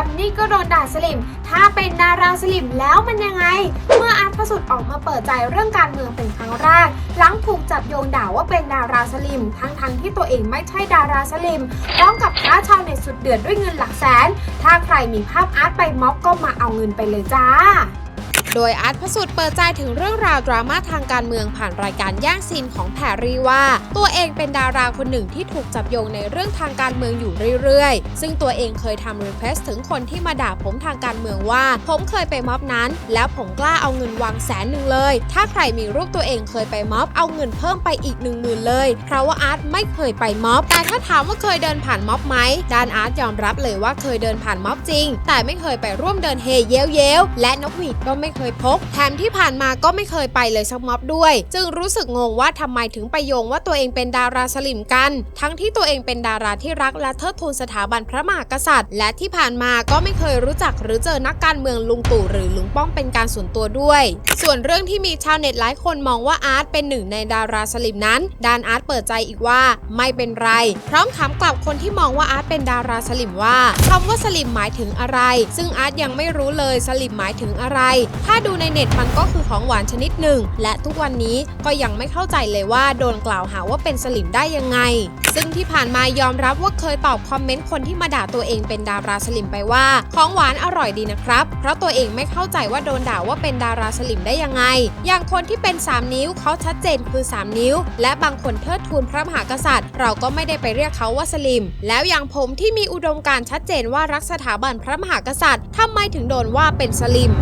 ลิมทำนี่ก็โดนด่าสลิม ถ้าเป็นดาราสลิมแล้วมันยังไง เมื่ออาร์ตพระสุดออกมาเปิดใจเรื่องการเมืองเป็นครั้งแรก หลังถูกจับโยงด่าว่าเป็นดาราสลิม ทั้งๆที่ตัวเองไม่ใช่ดาราสลิมพร้อมกับท้าชาวเน็ตสุดเดือดด้วยเงินหลักแสน ถ้าใครมีภาพอาร์ตไปม็อบก็มาเอาเงินไปเลยจ้า โดยอาร์ตพระสุดเปิดใจถึงเรื่องราวดราม่าทางการเมืองผ่านรายการย่างซีนของแพรรี่ว่า ตัวเองเป็นดาราคนหนึ่งที่ถูกจับโยงในเรื่องทางการเมืองอยู่เรื่อยๆ ซึ่งตัวเองเคยทำรีเควสถึงคนที่มาด่าผมทางการเมืองว่า ผมเคยไปม็อบนั้น แล้วผมกล้าเอาเงินวางแสนหนึ่งเลย ถ้าใครมีรูปตัวเองเคยไปม็อบเอาเงินเพิ่มไปอีกหนึ่งหมื่นเลย เพราะว่าอาร์ตไม่เคยไปม็อบแต่ถ้าถามว่าเคยเดินผ่านม็อบไหมด้านอาร์ตยอมรับเลยว่าเคยเดินผ่านม็อบจริง แต่ไม่เคยไปร่วมเดินเฮเย้วเย้วและนกหวีดก็ไม่เคยพก แถมที่ผ่านมาก็ไม่เคยไปเลยสักม็อบด้วย จึงรู้สึกงงว่าทำไมถึงไปโยงว่าตัวเองเป็นดาราสลิมกัน ทั้งที่ตัวเองเป็นดาราที่รักและเทิดทูนสถาบันพระมหากษัตริย์ และที่ผ่านมาก็ไม่เคยรู้จักหรือเจอนักการเมืองลุงตู่หรือลุงป้อมเป็นการส่วนตัวด้วย ส่วนเรื่องที่มีชาวเน็ตหลายคนมองว่าอาร์ตเป็นหนึ่งในดาราสลิมนั้นดานอาร์ตเปิดใจอีกว่าไม่เป็นไร พร้อมถามกลับคนที่มองว่าอาร์ตเป็นดาราสลิมว่าคำว่าสลิมหมายถึงอะไร ซึ่งอาร์ตยังไม่รู้เลยสลิมหมายถึงอะไรถ้าดูในเน็ตมันก็คือของหวานชนิดหนึ่ง และทุกวันนี้ก็ยังไม่เข้าใจเลยว่าโดนกล่าวหาว่าเป็นสลิมได้ยังไง ซึ่งที่ผ่านมายอมรับว่าเคยตอบคอมเมนต์คนที่มาด่าตัวเองเป็นดาราสลิมไปว่า ของหวานอร่อยดีนะครับ เพราะตัวเองไม่เข้าใจว่าโดนด่าว่าเป็นดาราสลิมได้ยังไง อย่างคนที่เป็น 3 นิ้วเขาชัดเจนคือ 3 นิ้ว และบางคนเทิดทูนพระมหากษัตริย์ เราก็ไม่ได้ไปเรียกเขาว่าสลิม แล้วอย่างผมที่มีอุดมการณ์ชัดเจนว่ารักสถาบันพระมหากษัตริย์ทำไมถึงโดนว่าเป็นสลิม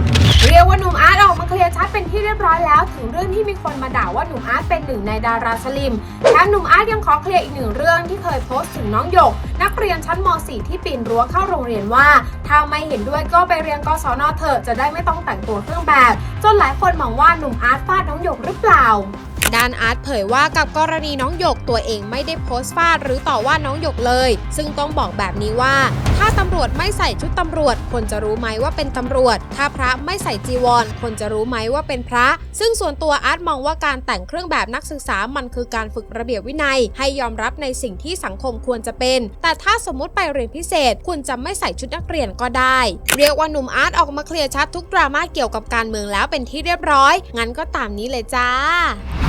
เรียกว่าหนุ่มอาร์ตออกมาเคลียร์ชัดเป็นที่เรียบร้อยแล้ว ถึงเรื่องที่มีคนมาด่าว่าหนุ่มอาร์ตเป็นหนึ่งในดาราสลิมแถมหนุ่มอาร์ตยังขอเคลียร์อีกหนึ่งเรื่องที่เคยโพสต์ถึงน้องหยก นักเรียนชั้นม .4 ที่ปีนรั้วเข้าโรงเรียนว่าถ้าไม่เห็นด้วยก็ไปเรียนกศนเถอะจะได้ไม่ต้องแต่งตัวเครื่องแบบ จนหลายคนมองว่าหนุ่มอาร์ตฟาดน้องหยกหรือเปล่า ด้านอาร์ตเผยว่ากับกรณีน้องหยกตัวเองไม่ได้โพสต์ฟาดหรือต่อว่าน้องหยกเลย ซึ่งต้องบอกแบบนี้ว่า ถ้าตำรวจไม่ใส่ชุดตำรวจ คนจะรู้ไหมว่าเป็นตำรวจ ถ้าพระไม่ใส่จีวร คนจะรู้ไหมว่าเป็นพระ ซึ่งส่วนตัวอาร์ตมองว่าการแต่งเครื่องแบบนักศึกษามันคือการฝึกระเบียบวินัย ให้ยอมรับในสิ่งที่สังคมควรจะเป็น แต่ถ้าสมมติไปเรียนพิเศษ คุณจะไม่ใส่ชุดนักเรียนก็ได้ เรียกว่าหนุ่มอาร์ตออกมาเคลียร์ชัดทุกดราม่าเกี่ยวกับการเมืองแล้วเป็นที่เรียบร้อยงั้นก็ตามนี้เลยจ้า